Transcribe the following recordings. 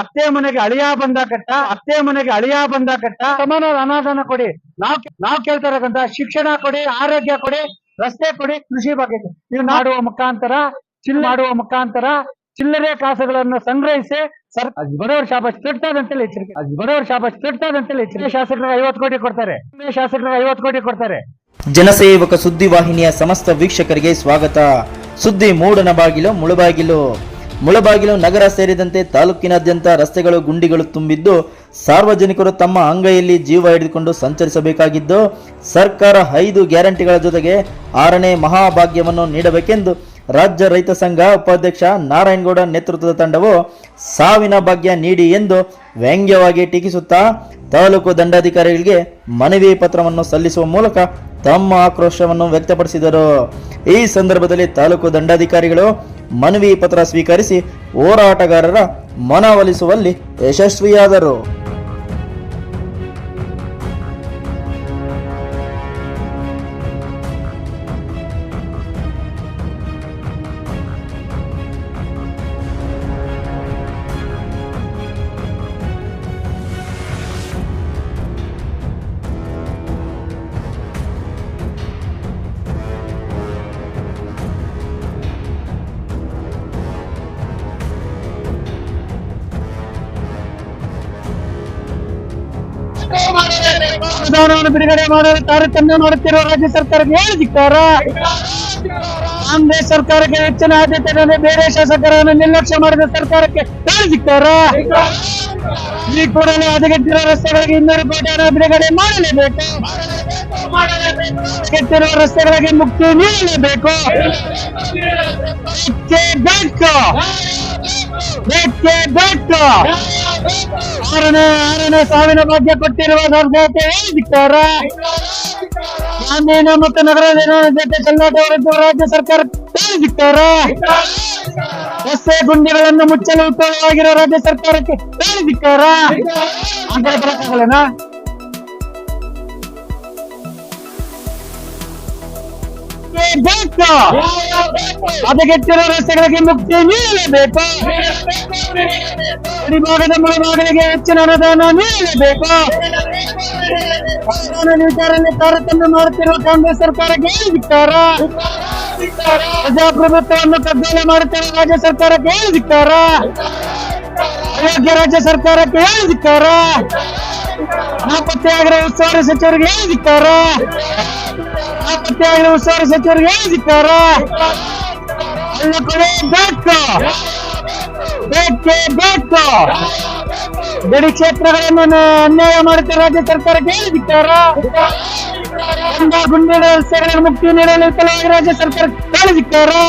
ಅತ್ತೆ ಮನೆಗೆ ಅಳಿಯ ಬಂದ ಕಟ್ಟ ಅತ್ತೆ ಮನೆಗೆ ಅಳಿಯ ಬಂದ ಕಟ್ಟ. ಸಮಾನ ಅನಾದಾನ ಕೊಡಿ. ನಾವ್ ನಾವ್ ಕೇಳ್ತಾ ಶಿಕ್ಷಣ ಕೊಡಿ ಆರೋಗ್ಯ ಕೊಡಿ ರಸ್ತೆ ಕೊಡಿ ಕೃಷಿ ಬಗ್ಗೆ ಇದು ಮಾಡುವ ಮುಖಾಂತರ ಚಿಲ್ ಮಾಡುವ ಮುಖಾಂತರ ಚಿಲ್ಲರೆ ಕಾಸುಗಳನ್ನು ಸಂಗ್ರಹಿಸಿ ಸರ್ ಬಡವರ ಶಾಬಾಸ್ ಕೆಟ್ಟದಂತೇಳಿ ಎಚ್ಚರಿಕೆ. ಅದ್ ಬಡವರ ಶಾಬಾಸ್ ಹೇಳಿ ಎಚ್ಚರಿಕೆ. ಶಾಸಕರಿಗೆ ಐವತ್ತು ಕೋಟಿ ಕೊಡ್ತಾರೆ. ಶಾಸಕರಿಗೆ ಐವತ್ತು ಕೋಟಿ ಕೊಡ್ತಾರೆ. ಜನಸೇವಕ ಸುದ್ದಿವಾಹಿನಿಯ ಸಮಸ್ತ ವೀಕ್ಷಕರಿಗೆ ಸ್ವಾಗತ. ಸುದ್ದಿ ಮೂಡನ ಬಾಗಿಲು ಮುಳುಬಾಗಿಲು. ಮುಳಬಾಗಿಲು ನಗರ ಸೇರಿದಂತೆ ತಾಲೂಕಿನಾದ್ಯಂತ ರಸ್ತೆಗಳು ಗುಂಡಿಗಳು ತುಂಬಿದ್ದು, ಸಾರ್ವಜನಿಕರು ತಮ್ಮ ಅಂಗೈಯಲ್ಲಿ ಜೀವ ಹಿಡಿದುಕೊಂಡು ಸಂಚರಿಸಬೇಕಾಗಿದ್ದು, ಸರ್ಕಾರ ಐದು ಗ್ಯಾರಂಟಿಗಳ ಜೊತೆಗೆ ಆರನೇ ಮಹಾಭಾಗ್ಯವನ್ನು ನೀಡಬೇಕೆಂದು ರಾಜ್ಯ ರೈತ ಸಂಘ ಉಪಾಧ್ಯಕ್ಷ ನಾರಾಯಣಗೌಡ ನೇತೃತ್ವದ ತಂಡವು ಸಾವಿನ ಭಾಗ್ಯ ನೀಡಿ ಎಂದು ವ್ಯಂಗ್ಯವಾಗಿ ಟೀಕಿಸುತ್ತಾ, ತಾಲೂಕು ದಂಡಾಧಿಕಾರಿಗಳಿಗೆ ಮನವಿ ಪತ್ರವನ್ನು ಸಲ್ಲಿಸುವ ಮೂಲಕ ತಮ್ಮ ಆಕ್ರೋಶವನ್ನು ವ್ಯಕ್ತಪಡಿಸಿದರು. ಈ ಸಂದರ್ಭದಲ್ಲಿ ತಾಲೂಕು ದಂಡಾಧಿಕಾರಿಗಳು ಮನವಿ ಪತ್ರ ಸ್ವೀಕರಿಸಿ ಹೋರಾಟಗಾರರ ಮನವೊಲಿಸುವಲ್ಲಿ ಯಶಸ್ವಿಯಾದರು. ಅನುದಾನವನ್ನು ಬಿಡುಗಡೆ ಮಾಡಲು ತಾರತಮ್ಯ ಮಾಡುತ್ತಿರುವ ರಾಜ್ಯ ಸರ್ಕಾರಕ್ಕೆ ಏನು ಧಿಕ್ಕಾರ. ಕಾಂಗ್ರೆಸ್ ಸರ್ಕಾರಕ್ಕೆ ಹೆಚ್ಚಿನ ಆದ್ಯತೆ ಬೇರೆ ಶಾಸಕರನ್ನು ನಿರ್ಲಕ್ಷ್ಯ ಮಾಡಿದ ಸರ್ಕಾರಕ್ಕೆ ಏನು ಧಿಕ್ಕಾರ. ಈ ಕೂಡಲೇ ಹದಗೆಟ್ಟಿರುವ ರಸ್ತೆಗಳಿಗೆ ಇನ್ನೂರು ಕೋಟಿ ಹಣ ಬಿಡುಗಡೆ ಮಾಡಲೇಬೇಕು. ಕೆಟ್ಟಿರುವ ರಸ್ತೆಗಳಿಗೆ ಮುಕ್ತಿ ನೀಡಲೇಬೇಕು. ಬೇಕೇ ಬೇಕು ಬೇಕೇ ಬೇಕು ಆರನೇ ಆರನೇ ಸಾವಿನ ಭಾಗ್ಯ ಕೊಟ್ಟಿರುವ ಸರ್ಕಾರಕ್ಕೆ ಹೇಳಿದ್ದಾರೆ ಗ್ರಾಮೀಣ ಮತ್ತು ನಗರ ಜೊತೆ ಕರ್ನಾಟಕ ರಾಜ್ಯ ಸರ್ಕಾರ ಹೇಳಿದ್ದಾರೆ ರಸ್ತೆ ಗುಂಡಿಗಳನ್ನು ಮುಚ್ಚಲು ಉತ್ತಮವಾಗಿರೋ ರಾಜ್ಯ ಸರ್ಕಾರಕ್ಕೆ ಹೇಳಿದ್ದಾರೆ ಅಂತ ಬೇಕು. ಹದಗೆಟ್ಟಿರುವ ರಸ್ತೆಗಳಿಗೆ ಮುಕ್ತಿ ನೀಡಬೇಕು. ಅಡಿಭಾಗದ ಮಳೆಭಾಗಗಳಿಗೆ ಹೆಚ್ಚಿನ ಅನುದಾನ ನೀಡಬೇಕು. ಕಾನೂನು ವಿಚಾರಣೆ ತಾರತಮ್ಯ ಮಾಡುತ್ತಿರುವ ಕಾಂಗ್ರೆಸ್ ಸರ್ಕಾರಕ್ಕೆ ಹೇಳಿದ್ದಾರೆ ಪ್ರಜಾಪ್ರಭುತ್ವವನ್ನು ಕಗ್ಗಾಲ ಮಾಡುತ್ತಿರುವ ರಾಜ್ಯ ಸರ್ಕಾರಕ್ಕೆ ಹೇಳಿದ್ದಾರೆ ಅಯೋಗ್ಯ ರಾಜ್ಯ ಸರ್ಕಾರಕ್ಕೆ ಹೇಳಿದ್ದಾರೆ ನಾಪತ್ತೆಯಾಗಿರುವ ಉಸ್ತುವಾರಿ ಸಚಿವರಿಗೆ ಹೇಳಿದ್ದಾರೆ ನಾಪತ್ತೆಯಾಗಿರುವ ಉಸ್ತುವಾರಿ ಸಚಿವರಿಗೆ ಹೇಳಿದ್ದಾರೆ ಎಲ್ಲ ಕೊಡೆ ಬೇಕು. ಬೇಕೇ, ಬೇಕು. ಗಡಿ ಕ್ಷೇತ್ರಗಳನ್ನು ಅನ್ಯಾಯ ಮಾಡುತ್ತಿರುವ ರಾಜ್ಯ ಸರ್ಕಾರಕ್ಕೆ ಗಂಗಾ ಗುಂಡಿನ ರಸ್ತೆಗಳಿಗೆ ಮುಕ್ತಿ ನೀಡಲು ವಿಫಲವಾಗಿ ರಾಜ್ಯ ಸರ್ಕಾರ ಹೇಳಿದ್ದಾರೆ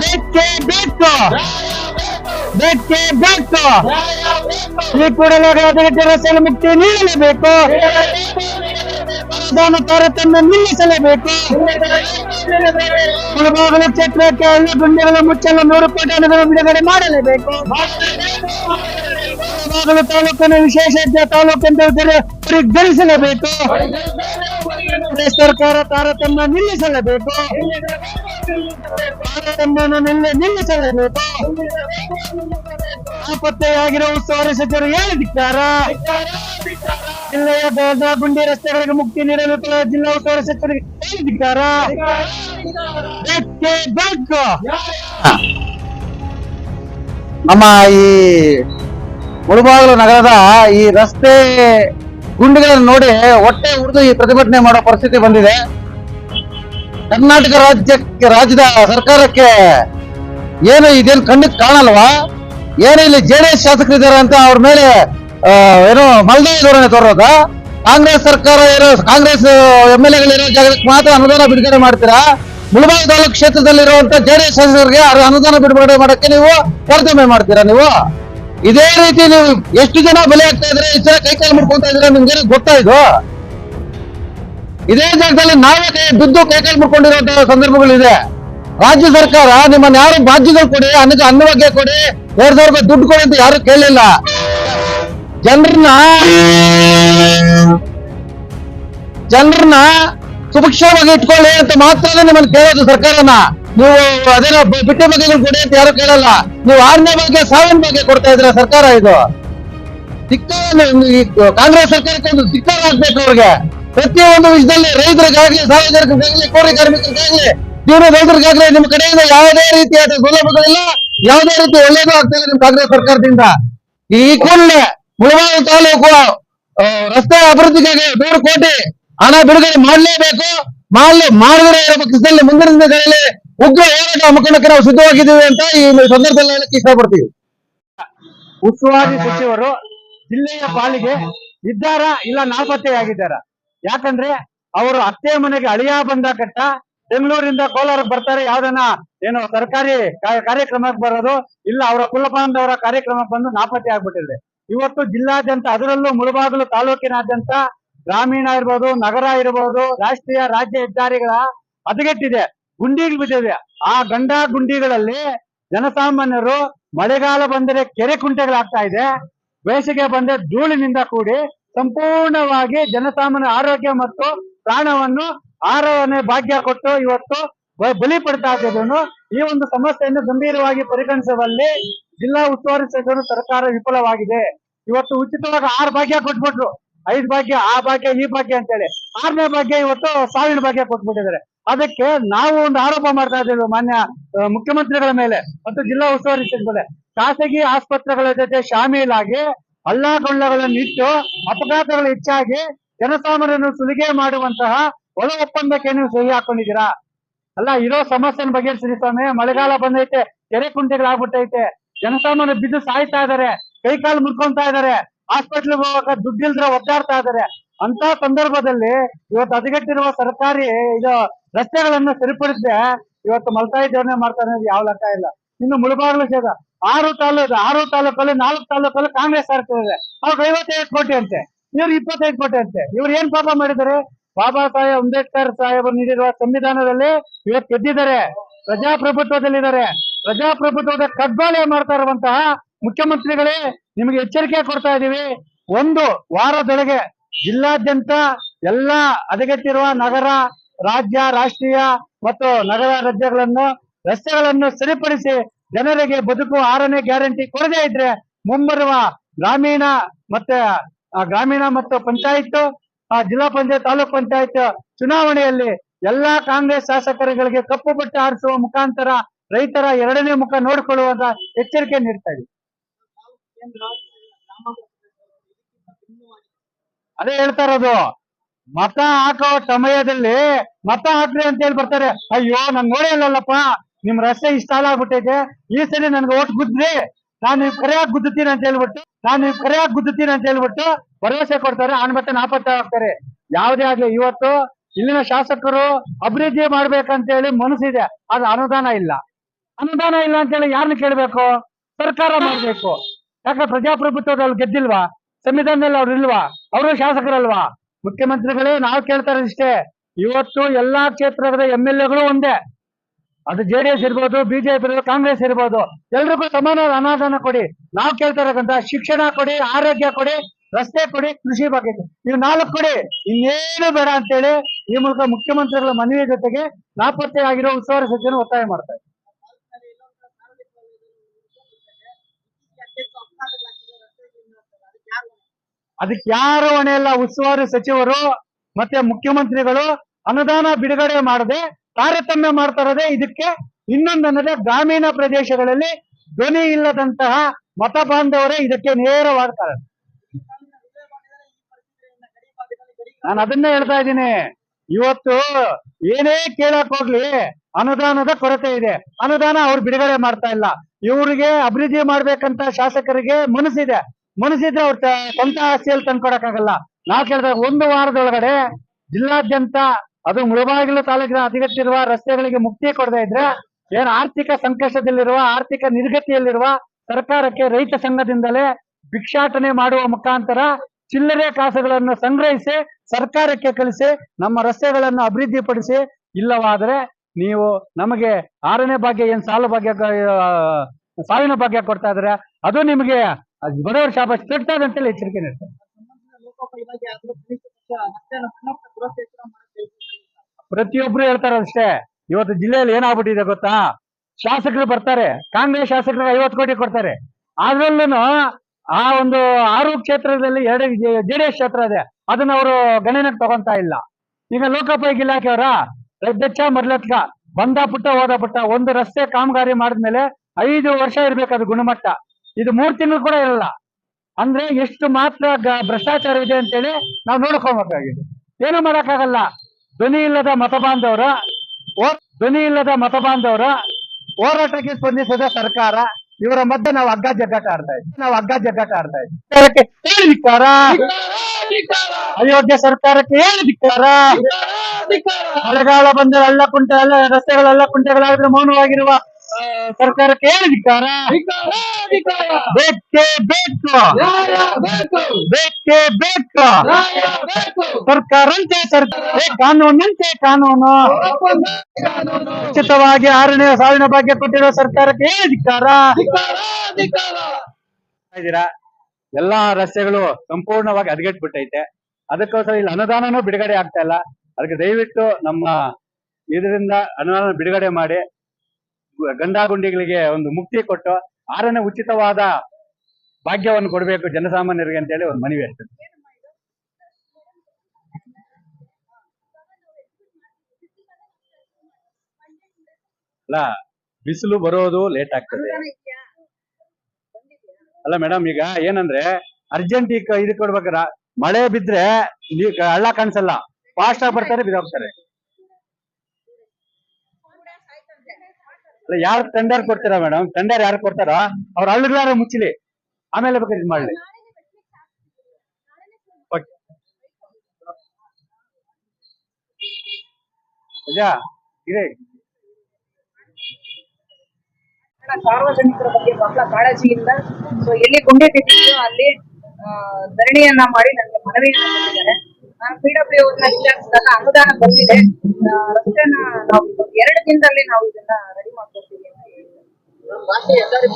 ಬೇಕೇ, ಬೇಕು. ಬೇಕೇ, ಬೇಕು. ಈ ಕೂಡಲೇ ರಸ್ತೆಗಳ ಮುಕ್ತಿ ನೀಡಲೇಬೇಕು. ಅನುದಾನ ತಾರತಮ್ಯ ನಿಲ್ಲಿಸಲೇಬೇಕು. ಮುಳಬಾಗಿಲು ಕ್ಷೇತ್ರಕ್ಕೆ ಹಳ್ಳಿ ಗುಂಡಿಗಳ ಮುಚ್ಚಲು ನೂರು ಕೋಟಿ ಅನುದಾನ ಬಿಡುಗಡೆ ಮಾಡಲೇಬೇಕು. ಮುಳಬಾಗಿಲು ತಾಲೂಕಿನ ವಿಶೇಷ ತಾಲೂಕೆಂದು ಪರಿಗಣಿಸಲೇಬೇಕು. ಸರ್ಕಾರ ತಾರತಮ್ಯ ನಿಲ್ಲಿಸಲೇಬೇಕು. ನಿಲ್ಲಿಸಲೇಬೇಕು. ನಾಪತ್ತೆಯಾಗಿರುವ ಉಸ್ತುವಾರಿ ಸಚಿವರು ಹೇಳಿದ್ದಾರೆ. ಜಿಲ್ಲೆಯ ದೊಡ್ಡ ಗುಂಡಿ ರಸ್ತೆಗಳಿಗೆ ಮುಕ್ತಿ ನೀಡಲು ಜಿಲ್ಲಾ ಉಸ್ತುವಾರಿ ನಮ್ಮ ಈ ಮುಳುಬಾಗಿಲು ನಗರದ ಈ ರಸ್ತೆ ಗುಂಡಿಗಳನ್ನು ನೋಡಿ ಹೊಟ್ಟೆ ಉರಿದು ಈ ಪ್ರತಿಭಟನೆ ಮಾಡೋ ಪರಿಸ್ಥಿತಿ ಬಂದಿದೆ. ಕರ್ನಾಟಕ ರಾಜ್ಯಕ್ಕೆ, ರಾಜ್ಯದ ಸರ್ಕಾರಕ್ಕೆ ಏನು ಇದೇನು ಕಣ್ಣಿಗೆ ಕಾಣಲ್ವಾ? ಏನು ಇಲ್ಲಿ ಜೆಡಿಎಸ್ ಶಾಸಕರಿದ್ದಾರೆ ಅಂತ ಅವ್ರ ಮೇಲೆ ಏನು ಮಲ್ದಾಯ ಧೋರಣೆ ತೋರೋದ ಕಾಂಗ್ರೆಸ್ ಸರ್ಕಾರ ಇರೋ, ಕಾಂಗ್ರೆಸ್ ಎಂ ಎಲ್ ಎಗಳಿರೋ ಜಾಗಕ್ಕೆ ಮಾತ್ರ ಅನುದಾನ ಬಿಡುಗಡೆ ಮಾಡ್ತೀರಾ? ಮುಳಬಾಗ ತಾಲೂಕು ಕ್ಷೇತ್ರದಲ್ಲಿರುವಂತ ಜೆಡಿಎಸ್ ಶಾಸಕರಿಗೆ ಅನುದಾನ ಬಿಡುಗಡೆ ಮಾಡಕ್ಕೆ ನೀವು ತಾರತಮ್ಯ ಮಾಡ್ತೀರಾ ನೀವು? ಇದೇ ರೀತಿ ನೀವು ಎಷ್ಟು ಜನ ಬೆಲೆ ಆಗ್ತಾ ಇದ್ರೆ ಈ ಜನ ಕೈ ಕಾಲು ಮುಡ್ಕೊಂತ ಇದ್ರೆ ನಿಮ್ಗೆ ಗೊತ್ತಾ ಇದು? ಇದೇ ಜಾಗದಲ್ಲಿ ನಾವೇ ಕೈ ಬಿದ್ದು ಕೈ ಕಾಲು ಮುಡ್ಕೊಂಡಿರುವಂತಹ ಸಂದರ್ಭಗಳಿದೆ. ರಾಜ್ಯ ಸರ್ಕಾರ ನಿಮ್ಮನ್ನ ಯಾರು ಬಾಧ್ಯಗಳು ಕೊಡಿ, ಅನ್ನ ಅನ್ನವಾಗಿ ಕೊಡಿ, ಎರಡ್ ಸಾವಿರ ರೂಪಾಯಿ ದುಡ್ಡು ಕೊಡಿ ಅಂತ ಯಾರು ಕೇಳಲಿಲ್ಲ ಜನರನ್ನ ಜನರನ್ನ ಸುಭಿಕ್ಷವಾಗಿ ಇಟ್ಕೊಳ್ಳಿ ಅಂತ ಮಾತ್ರ ನಿಮ್ಮನ್ನು ಕೇಳೋದು ಸರ್ಕಾರನ. ನೀವು ಅದೇನೋ ಬಿಟ್ಟೆ ಬಗ್ಗೆ ಬಗ್ಗೆಗಳು ಕೊಡಿ ಅಂತ ಯಾರು ಕೇಳಲ್ಲ. ನೀವು ಆರನೇ ಬಗ್ಗೆ ಸಾವಿನ ಬಗ್ಗೆ ಕೊಡ್ತಾ ಇದ್ರ ಸರ್ಕಾರ ಇದು? ಸಿಕ್ಕ ಕಾಂಗ್ರೆಸ್ ಸರ್ಕಾರಕ್ಕೆ ಒಂದು ಧಿಕ್ಕಾರ ಆಗ್ಬೇಕು ಅವ್ರಿಗೆ. ಪ್ರತಿಯೊಂದು ವಿಷಯದಲ್ಲಿ ರೈತರಿಗಾಗ್ಲಿ, ಸಾರ್ವಜನಿಕರಿಗಾಗ್ಲಿ, ಕೋರಿ ಕಾರ್ಮಿಕರಿಗಾಗ್ಲಿ, ನೀವು ರೈತರಿಗಾಗ್ಲಿ ನಿಮ್ ಕಡೆಯಿಂದ ಯಾವುದೇ ರೀತಿಯಾದ ಸೌಲಭ್ಯಗಳಿಲ್ಲ. ಯಾವುದೇ ರೀತಿ ಒಳ್ಳೇದು ಆಗ್ತಿಲ್ಲ ನಿಮ್ ಕಾಂಗ್ರೆಸ್ ಸರ್ಕಾರದಿಂದ. ಈ ಕೂಡಲೇ ಮುಳಬಾಗಿಲು ತಾಲೂಕು ರಸ್ತೆ ಅಭಿವೃದ್ಧಿಗಾಗಿ ನೂರು ಕೋಟಿ ಹಣ ಬಿಡುಗಡೆ ಮಾಡಲೇಬೇಕು. ಮಾಡಲಿ ಮಾಡಿದ್ರೆ ಇರೋ ಮುಂದಿನ ದಿನಗಳಲ್ಲಿ ಉಗ್ರ ಹೋರಾಟ ಮುಖಂಡಕ್ಕೆ ನಾವು ಸಿದ್ಧವಾಗಿದ್ದೀವಿ ಅಂತ ಈ ಸಂದರ್ಭದಲ್ಲಿ ಹೇಳಕ್ಕೆ ಇಷ್ಟಪಡ್ತೀವಿ ಉಸ್ತುವಾರಿ ಸಚಿವರು ಜಿಲ್ಲೆಯ ಪಾಲಿಗೆ ಇದ್ದಾರಾ ಇಲ್ಲ ನಾಪತ್ತೆಯಾಗಿದ್ದಾರಾ ಯಾಕಂದ್ರೆ ಅವರು ಅತ್ತೆ ಮನೆಗೆ ಅಳಿಯ ಬಂದ ಕಟ್ಟ ಬೆಂಗಳೂರಿಂದ ಕೋಲಾರಕ್ಕೆ ಬರ್ತಾರೆ, ಯಾವ್ದನ್ನ ಏನು ಸರ್ಕಾರಿ ಕಾರ್ಯಕ್ರಮಕ್ಕೆ ಬರೋದು, ಇಲ್ಲ, ಅವರ ಕುಲಪಾಂಡವರ ಕಾರ್ಯಕ್ರಮಕ್ಕೆ ಬಂದು ನಾಪತ್ತೆ ಆಗ್ಬಿಟ್ಟಿದೆ. ಇವತ್ತು ಜಿಲ್ಲಾದ್ಯಂತ ಅದರಲ್ಲೂ ಮುಳಬಾಗಿಲು ತಾಲೂಕಿನಾದ್ಯಂತ ಗ್ರಾಮೀಣ ಇರ್ಬೋದು, ನಗರ ಇರ್ಬೋದು, ರಾಷ್ಟ್ರೀಯ ರಾಜ್ಯ ಹೆದ್ದಾರಿಗಳ ಹದಗೆಟ್ಟಿದೆ, ಗುಂಡಿಗಳು ಬಿದ್ದಿದೆ ಆ ಗಂಡ ಗುಂಡಿಗಳಲ್ಲಿ ಜನಸಾಮಾನ್ಯರು ಮಳೆಗಾಲ ಬಂದರೆ ಕೆರೆ ಕುಂಟೆಗಳಾಗ್ತಾ ಇದೆ. ಬೇಸಿಗೆ ಬಂದ್ರೆ ಧೂಳಿನಿಂದ ಕೂಡಿ ಸಂಪೂರ್ಣವಾಗಿ ಜನಸಾಮಾನ್ಯ ಆರೋಗ್ಯ ಮತ್ತು ಪ್ರಾಣವನ್ನು ಆರೋಗ್ಯ ಭಾಗ್ಯ ಕೊಟ್ಟು ಇವತ್ತು ಬಲಿ ಪಡ್ತಾ ಇದ್ದದನ್ನು ಈ ಒಂದು ಸಮಸ್ಯೆಯನ್ನು ಗಂಭೀರವಾಗಿ ಪರಿಗಣಿಸುವಲ್ಲಿ ಜಿಲ್ಲಾ ಉಸ್ತುವಾರಿ ಸಚಿವರು ಸರ್ಕಾರ ವಿಫಲವಾಗಿದೆ. ಇವತ್ತು ಉಚಿತವಾಗಿ ಆರು ಭಾಗ್ಯ ಕೊಟ್ಬಿಟ್ರು. ಐದು ಭಾಗ್ಯ, ಆ ಭಾಗ್ಯ, ಈ ಭಾಗ್ಯ ಅಂತೇಳಿ. ಆರನೇ ಭಾಗ್ಯ ಇವತ್ತು ಸಾವಿನ ಭಾಗ್ಯ ಕೊಟ್ಬಿಟ್ಟಿದ್ದಾರೆ. ಅದಕ್ಕೆ ನಾವು ಒಂದು ಆರೋಪ ಮಾಡ್ತಾ ಇದ್ದೇವೆ ಮಾನ್ಯ ಮುಖ್ಯಮಂತ್ರಿಗಳ ಮೇಲೆ ಮತ್ತು ಜಿಲ್ಲಾ ಉಸ್ತುವಾರಿ ಮೇಲೆ. ಖಾಸಗಿ ಆಸ್ಪತ್ರೆಗಳ ಜೊತೆ ಶಾಮೀಲಾಗಿ ಹಳ್ಳಕೊಳ್ಳಗಳನ್ನು ಇಟ್ಟು ಅಪಘಾತಗಳು ಹೆಚ್ಚಾಗಿ ಜನಸಾಮಾನ್ಯರನ್ನು ಸುಲಿಗೆ ಮಾಡುವಂತಹ ಒಳ ಒಪ್ಪಂದಕ್ಕೆ ನೀವು ಸಹಿ ಹಾಕೊಂಡಿದ್ದೀರಾ? ಅಲ್ಲ, ಇರೋ ಸಮಸ್ಯೆ ಬಗೆಹರಿಸಿ ಸ್ವಾಮಿ. ಮಳೆಗಾಲ ಬಂದೈತೆ, ಕೆರೆ ಕುಂಟೆಗಳಾಗ್ಬಿಟ್ಟೈತೆ. ಜನಸಾಮಾನ್ಯ ಬಿದ್ದು ಸಾಯ್ತಾ ಇದಾರೆ, ಕೈ ಕಾಲು ಮುರ್ಕೊಂತಾ ಇದಾರೆ ಹಾಸ್ಪಿಟ್ಲ್ ಹೋಗಾಕ ದುಡ್ಡಿಲ್ದ್ರೆ ಒದ್ದಾಡ್ತಾ ಇದಾರೆ. ಅಂತ ಸಂದರ್ಭದಲ್ಲಿ ಇವತ್ತು ಹದಗೆಟ್ಟಿರುವ ಸರ್ಕಾರಿ ಇದು ರಸ್ತೆಗಳನ್ನ ಸರಿಪಡಿಸದೆ ಇವತ್ತು ಮಲ್ತಾಯಿ ಜೋಡಣೆ ಮಾಡ್ತಾ ಇರೋದು ಯಾವ ಲೆಕ್ಕ ಇಲ್ಲ. ಇನ್ನು ಮುಳುಬಾಗ್ಲು ಸೇದ. ಆರು ತಾಲೂಕು, ಆರು ತಾಲೂಕಲ್ಲಿ ನಾಲ್ಕು ತಾಲೂಕಲ್ಲಿ ಕಾಂಗ್ರೆಸ್ ಸರ್ಕಾರ ಅವ್ರಿಗೆ ಐವತ್ತೈದು ಕೋಟಿ ಅಂತೆ. ಇವ್ರು ಇಪ್ಪತ್ತೈದು ಕೋಟಿ ಅಂತೆ. ಇವ್ರು ಏನ್ ಪಾಪ ಮಾಡಿದ್ದಾರೆ? ಬಾಬಾ ಸಾಹೇಬ್ ಅಂಬೇಡ್ಕರ್ ಸಾಹೇಬರು ನೀಡಿರುವ ಸಂವಿಧಾನದಲ್ಲಿ ಇವತ್ತು ಗೆದ್ದಿದ್ದಾರೆ. ಪ್ರಜಾಪ್ರಭುತ್ವದಲ್ಲಿದ್ದಾರೆ. ಪ್ರಜಾಪ್ರಭುತ್ವದ ಕಗ್ಗಾಳೆ ಮಾಡ್ತಾ ಇರುವಂತಹ ಮುಖ್ಯಮಂತ್ರಿಗಳೇ ನಿಮಗೆ ಎಚ್ಚರಿಕೆ ಕೊಡ್ತಾ ಇದ್ದೀವಿ. ಒಂದು ವಾರದೊಳಗೆ ಜಿಲ್ಲಾದ್ಯಂತ ಎಲ್ಲಾ ಅದಗಟ್ಟಿರುವ ನಗರ, ರಾಜ್ಯ, ರಾಷ್ಟ್ರೀಯ ಮತ್ತು ನಗರ ರಾಜ್ಯಗಳನ್ನು, ರಸ್ತೆಗಳನ್ನು ಸರಿಪಡಿಸಿ ಜನರಿಗೆ ಬದುಕು ಆರನೇ ಗ್ಯಾರಂಟಿ ಕೊಡದೇ ಇದ್ರೆ ಮುಂಬರುವ ಗ್ರಾಮೀಣ ಮತ್ತೆ ಗ್ರಾಮೀಣ ಮತ್ತು ಪಂಚಾಯತ್ ಆ, ಜಿಲ್ಲಾ ಪಂಚಾಯತ್, ತಾಲೂಕ್ ಪಂಚಾಯತ್ ಚುನಾವಣೆಯಲ್ಲಿ ಎಲ್ಲಾ ಕಾಂಗ್ರೆಸ್ ಶಾಸಕರುಗಳಿಗೆ ಕಪ್ಪು ಬಟ್ಟೆ ಆರಿಸುವ ಮುಖಾಂತರ ರೈತರ ಎರಡನೇ ಮುಖ ನೋಡಿಕೊಳ್ಳುವಂತ ಎಚ್ಚರಿಕೆ ನೀಡ್ತಾ ಇದೆ. ಅದೇ ಹೇಳ್ತಾ ಇರೋದು, ಮತ ಹಾಕೋ ಸಮಯದಲ್ಲಿ ಮತ ಹಾಕ್ರಿ ಅಂತ ಹೇಳಿ ಬರ್ತಾರೆ. ಅಯ್ಯೋ, ನನ್ ನೋಡೇ ನಿಮ್ ರಸ್ತೆ ಇಷ್ಟ ಆಗ್ಬಿಟ್ಟೈತೆ, ಈ ಸರಿ ನನ್ಗೆ ಓಟ್ ಗುದ್ರಿ ನಾನು ನೀವು ಕರೆಯಾಗಿ ಗುದ್ದುತ್ತೀನಿ ಅಂತ ಹೇಳ್ಬಿಟ್ಟು, ನಾನು ನೀವು ಕರೆಯಾಗಿ ಗುದ್ದುತ್ತೀನಿ ಅಂತ ಹೇಳ್ಬಿಟ್ಟು ಭರವಸೆ ಕೊಡ್ತಾರೆ ಆನ್ ಮತ್ತೆ ನಾಪತ್ತೆ ಆಗ್ತಾರೆ. ಯಾವುದೇ ಆಗ್ಲಿ, ಇವತ್ತು ಇಲ್ಲಿನ ಶಾಸಕರು ಅಭಿವೃದ್ಧಿ ಮಾಡ್ಬೇಕಂತ ಹೇಳಿ ಮನಸ್ಸಿದೆ ಅದು ಅನುದಾನ ಇಲ್ಲ. ಅನುದಾನ ಇಲ್ಲ ಅಂತ ಹೇಳಿ ಯಾರನ್ನ ಕೇಳ್ಬೇಕು? ಸರ್ಕಾರ ಮಾಡ್ಬೇಕು. ಪ್ರಜಾಪ್ರಭುತ್ವದ ಪ್ರಜಾಪ್ರಭುತ್ವದಲ್ಲಿ ಗೆದ್ದಿಲ್ವಾ? ಸಂವಿಧಾನದಲ್ಲಿ ಅವ್ರು ಇಲ್ವಾ? ಅವರು ಶಾಸಕರಲ್ವಾ? ಮುಖ್ಯಮಂತ್ರಿಗಳೇ ನಾವು ಕೇಳ್ತಾರೆ ಇಷ್ಟೇ ಇವತ್ತು ಎಲ್ಲಾ ಕ್ಷೇತ್ರದ ಎಂ ಎಲ್ ಎಗಳು ಒಂದೇ. ಅದು ಜೆಡಿಎಸ್ ಇರ್ಬೋದು ಬಿಜೆಪಿ ಇರ್ಬೋದು, ಕಾಂಗ್ರೆಸ್ ಇರ್ಬೋದು. ಎಲ್ರಿಗೂ ಸಮಾನ ಅನಾದಾನ ಕೊಡಿ. ನಾವು ಕೇಳ್ತಾ ಇರೋದಂತ ಶಿಕ್ಷಣ ಕೊಡಿ, ಆರೋಗ್ಯ ಕೊಡಿ, ರಸ್ತೆ ಕೊಡಿ, ಕೃಷಿ ಬಗ್ಗೆ ಇವು ನಾಲ್ಕು ಕೊಡಿ. ಇನ್ನೇನು ಬೇಡ ಅಂತೇಳಿ ಈ ಮೂಲಕ ಮುಖ್ಯಮಂತ್ರಿಗಳ ಮನವಿ ಜೊತೆಗೆ ನಾಪತ್ತೆ ಆಗಿರೋ ಉಸ್ತುವಾರಿ ಸಚಿವರು ಒತ್ತಾಯ ಮಾಡ್ತಾರೆ. ಅದಕ್ಕೆ ಯಾರು ಹೊಣೆ ಇಲ್ಲ, ಉಸ್ತುವಾರಿ ಸಚಿವರು ಮತ್ತೆ ಮುಖ್ಯಮಂತ್ರಿಗಳು ಅನುದಾನ ಬಿಡುಗಡೆ ಮಾಡದೆ, ತಾರತಮ್ಯ ಮಾಡ್ತಾ ಇದಕ್ಕೆ ಇನ್ನೊಂದನ್ನದೆ ಗ್ರಾಮೀಣ ಪ್ರದೇಶಗಳಲ್ಲಿ ಧ್ವನಿ ಇಲ್ಲದಂತಹ ಮತ ಬಾಂಧವರೇ ಇದಕ್ಕೆ ನೇರವಾಗ್ತಾರೆ. ನಾನು ಅದನ್ನೇ ಹೇಳ್ತಾ ಇದ್ದೀನಿ. ಇವತ್ತು ಏನೇ ಕೇಳಕ್ ಹೋಗ್ಲಿ, ಅನುದಾನದ ಕೊರತೆ ಇದೆ. ಅನುದಾನ ಅವ್ರು ಬಿಡುಗಡೆ ಮಾಡ್ತಾ ಇಲ್ಲ. ಇವರಿಗೆ ಅಭಿವೃದ್ಧಿ ಮಾಡ್ಬೇಕಂತ ಶಾಸಕರಿಗೆ ಮನಸ್ಸಿದೆ. ಮನಸ್ಸಿದ್ರೆ ಅವ್ರ ಸ್ವಂತ ಆಸ್ತಿಯಲ್ಲಿ ತಂದ್ಕೊಡಕ್ಕಾಗಲ್ಲ ನಾವ್ ಕೇಳಿದಾಗ ಒಂದು ವಾರದೊಳಗಡೆ ಜಿಲ್ಲಾದ್ಯಂತ ಅದು ಮುಳಬಾಗಿಲು ತಾಲೂಕಿನ ಅತಿಗಟ್ಟಿರುವ ರಸ್ತೆಗಳಿಗೆ ಮುಕ್ತಿ ಕೊಡದೇ ಇದ್ರೆ ಏನ್ ಆರ್ಥಿಕ ಸಂಕಷ್ಟದಲ್ಲಿರುವ, ಆರ್ಥಿಕ ನಿರ್ಗತಿಯಲ್ಲಿರುವ ಸರ್ಕಾರಕ್ಕೆ ರೈತ ಸಂಘದಿಂದಲೇ ಭಿಕ್ಷಾಟನೆ ಮಾಡುವ ಮುಖಾಂತರ ಚಿಲ್ಲರೆ ಕಾಸುಗಳನ್ನು ಸಂಗ್ರಹಿಸಿ, ಸರ್ಕಾರಕ್ಕೆ ಕಳಿಸಿ, ನಮ್ಮ ರಸ್ತೆಗಳನ್ನು ಅಭಿವೃದ್ಧಿಪಡಿಸಿ, ಇಲ್ಲವಾದರೆ ನೀವು ನಮಗೆ ಆರನೇ ಭಾಗ್ಯ ಏನ್ ಸಾಲ ಭಾಗ್ಯ ಸಾವಿನ ಭಾಗ್ಯ ಕೊಡ್ತಾ ಇದ್ರೆ ಅದು ನಿಮಗೆ ಅದು ಬಡವರ ಕೆಟ್ಟದ ಅಂತೇಳಿ ಎಚ್ಚರಿಕೆ ನೀಡ್ತಾರೆ. ಪ್ರತಿಯೊಬ್ರು ಹೇಳ್ತಾರೆ ಅಷ್ಟೇ. ಇವತ್ತು ಜಿಲ್ಲೆಯಲ್ಲಿ ಏನಾಗ್ಬಿಟ್ಟಿದೆ ಗೊತ್ತಾ? ಶಾಸಕರು ಬರ್ತಾರೆ. ಕಾಂಗ್ರೆಸ್ ಶಾಸಕರು ಐವತ್ತು ಕೋಟಿ ಕೊಡ್ತಾರೆ. ಅದ್ರಲ್ಲೂ ಆ ಒಂದು ಆರು ಕ್ಷೇತ್ರದಲ್ಲಿ ಎರಡು ಎಸ್ ಕ್ಷೇತ್ರ ಇದೆ. ಅದನ್ನ ಅವರು ಗಣನೆಗೆ ತಗೊಂತಾ ಇಲ್ಲ. ಈಗ ಲೋಕೋಪಯೋಗಿ ಇಲಾಖೆಯವರ ಅಧ್ಯಕ್ಷ ಮರ್ಲತ್ಕ ಬಂದ ಪುಟ್ಟ ಹೋದ ಪುಟ್ಟ ಒಂದು ರಸ್ತೆ ಕಾಮಗಾರಿ ಮಾಡಿದ್ಮೇಲೆ ಐದು ವರ್ಷ ಇರ್ಬೇಕು ಅದು ಗುಣಮಟ್ಟ. ಇದು ಮೂರ್ ತಿಂಗಳು ಕೂಡ ಇರಲ್ಲ. ಅಂದ್ರೆ ಎಷ್ಟು ಮಾತ್ರ ಭ್ರಷ್ಟಾಚಾರ ಇದೆ ಅಂತೇಳಿ ನಾವು ನೋಡ್ಕೊಬೇಕಾಗಿದೆ. ಏನು ಮಾಡಕ್ಕಾಗಲ್ಲ. ಧ್ವನಿ ಇಲ್ಲದ ಮತ ಬಾಂಧವರ ಧ್ವನಿ ಇಲ್ಲದ ಮತ ಬಾಂಧವರ ಹೋರಾಟಕ್ಕೆ ಸ್ಪಂದಿಸದ ಸರ್ಕಾರ ಇವರ ಮಧ್ಯೆ ನಾವು ಹಗ್ಗ ಜಗ್ಗಾಟ ಆಡ್ತಾ ಇದ್ವಿ. ನಾವು ಹಗ್ಗ ಜಗ್ಗಾಟ ಆಡ್ತಾ ಇದ್ವಿ. ಧಿಕ್ಕಾರ? ಅಯೋಗ್ಯ ಸರ್ಕಾರಕ್ಕೆ ಏನು ಧಿಕ್ಕಾರ? ಮಳೆಗಾಲ ಬಂದ ಎಲ್ಲ ಕುಂಟೆ ಎಲ್ಲ ರಸ್ತೆಗಳೆಲ್ಲ ಕುಂಟೆಗಳಾದ್ರೆ ಮೌನವಾಗಿರುವ ಸರ್ಕಾರಕ್ಕೆ ಏನು ಧಿಕ್ಕಾರ ಬೇಕೇ ಬೇಕು. ಬೇಕೇ. ಬೇಕು ಸರ್ಕಾರಂತೆ ಸರ್ಕಾರ ಏ, ಕಾನೂನಂತೆ ಕಾನೂನು. ಉಚಿತವಾಗಿ ಆರನೇ ಸಾವಿನ ಭಾಗ್ಯ ಕೊಟ್ಟಿರೋ ಸರ್ಕಾರಕ್ಕೆ ಏನು ಧಿಕ್ಕಾರ ಇದ್ದೀರಾ? ಎಲ್ಲಾ ರಸ್ತೆಗಳು ಸಂಪೂರ್ಣವಾಗಿ ಹದಗೆಟ್ಬಿಟ್ಟೈತೆ. ಅದಕ್ಕೋಸ್ಕರ ಇಲ್ಲಿ ಅನುದಾನನೂ ಬಿಡುಗಡೆ ಆಗ್ತಾ ಇಲ್ಲ. ಅದಕ್ಕೆ ದಯವಿಟ್ಟು ನಮ್ಮ ಇದರಿಂದ ಅನುದಾನ ಬಿಡುಗಡೆ ಮಾಡಿ. ಗಂಡಾಗುಂಡಿಗಳಿಗೆ ಒಂದು ಮುಕ್ತಿ ಕೊಟ್ಟು ಆರನೇ ಉಚಿತವಾದ ಭಾಗ್ಯವನ್ನು ಕೊಡಬೇಕು ಜನಸಾಮಾನ್ಯರಿಗೆ ಅಂತ ಹೇಳಿ ಒಂದು ಮನವಿ ಅಷ್ಟೇ ಅಲ್ಲ, ಬಿಸಿಲು ಬರೋದು ಲೇಟ್ ಆಗ್ತದೆ. ಅಲ್ಲ ಮೇಡಮ್ ಈಗ ಏನಂದ್ರೆ ಅರ್ಜೆಂಟ್ ಈಗ ಇದು ಕೊಡ್ಬೇಕಾರ ಮಳೆ ಬಿದ್ರೆ ಹಳ್ಳ ಕಾಣಿಸಲ್ಲ. ಫಾಸ್ಟ್ ಆಗಿ ಬರ್ತಾರೆ ಬಿದ್ದೋಗ್ತಾರೆ ಅಲ್ಲ, ಯಾರು ಟೆಂಡರ್ ಕೊಡ್ತೀರಾ ಮೇಡಮ್ ಟೆಂಡರ್ ಯಾರು ಕೊಡ್ತಾರೋ? ಅವ್ರ ಹಳ್ಳಗಳಾರ ಮುಚ್ಚಲಿ. ಆಮೇಲೆ ಬೇಕಾದ್ರೆ ಇದು ಮಾಡ್ಲಿ. ನಿಜ ಇದೆ. ಸಾರ್ವಜನಿಕರ ಬಗ್ಗೆ ಬಹಳ ಕಾಳಜಿಯಿಂದ, ಸೊ ಎಲ್ಲಿ ಗುಂಡಿ ಬಿದ್ದಿದೆಯೋ ಅಲ್ಲಿ ಧರಣಿಯನ್ನ ಮಾಡಿ ನನಗೆ ಮನವಿ ಕೊಟ್ಟಿದ್ದಾರೆ ನಾನು ಪಿಡಬ್ಲ್ಯೂ ಅವ್ರನ್ನ ವಿಚಾರಿಸಿದಾಗ ಅನುದಾನ ಬಂದಿದೆ. ರಸ್ತೆನ ನಾವು ಎರಡು ದಿನದಲ್ಲಿ ನಾವು ಇದನ್ನ ರೆಡಿ ರಾಷ್ಟ್ರೀಯ ಹೆದ್ದಾರಿ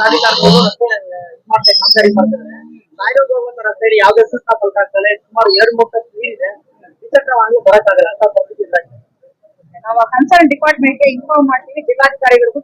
ಮಾಡ್ತಾರೆ ಯಾವುದೇ ಸುತ್ತ ಆಗ್ತದೆ ಸುಮಾರು ಎರಡು ಮೂರು ನೀರಿದೆ ದ್ವಿಚಕ್ರ ವಾಹನ ಬರಕ್ಕಾಗಲ್ಲ ಅಂತ ಪರಿಸ್ಥಿತಿ. ನಾವು ಕನ್ಸರ್ನ್ ಡಿಪಾರ್ಟ್ಮೆಂಟ್ಗೆ ಇನ್ಫಾರ್ಮ್ ಮಾಡ್ತೀವಿ, ಜಿಲ್ಲಾಧಿಕಾರಿಗಳಿಗೂ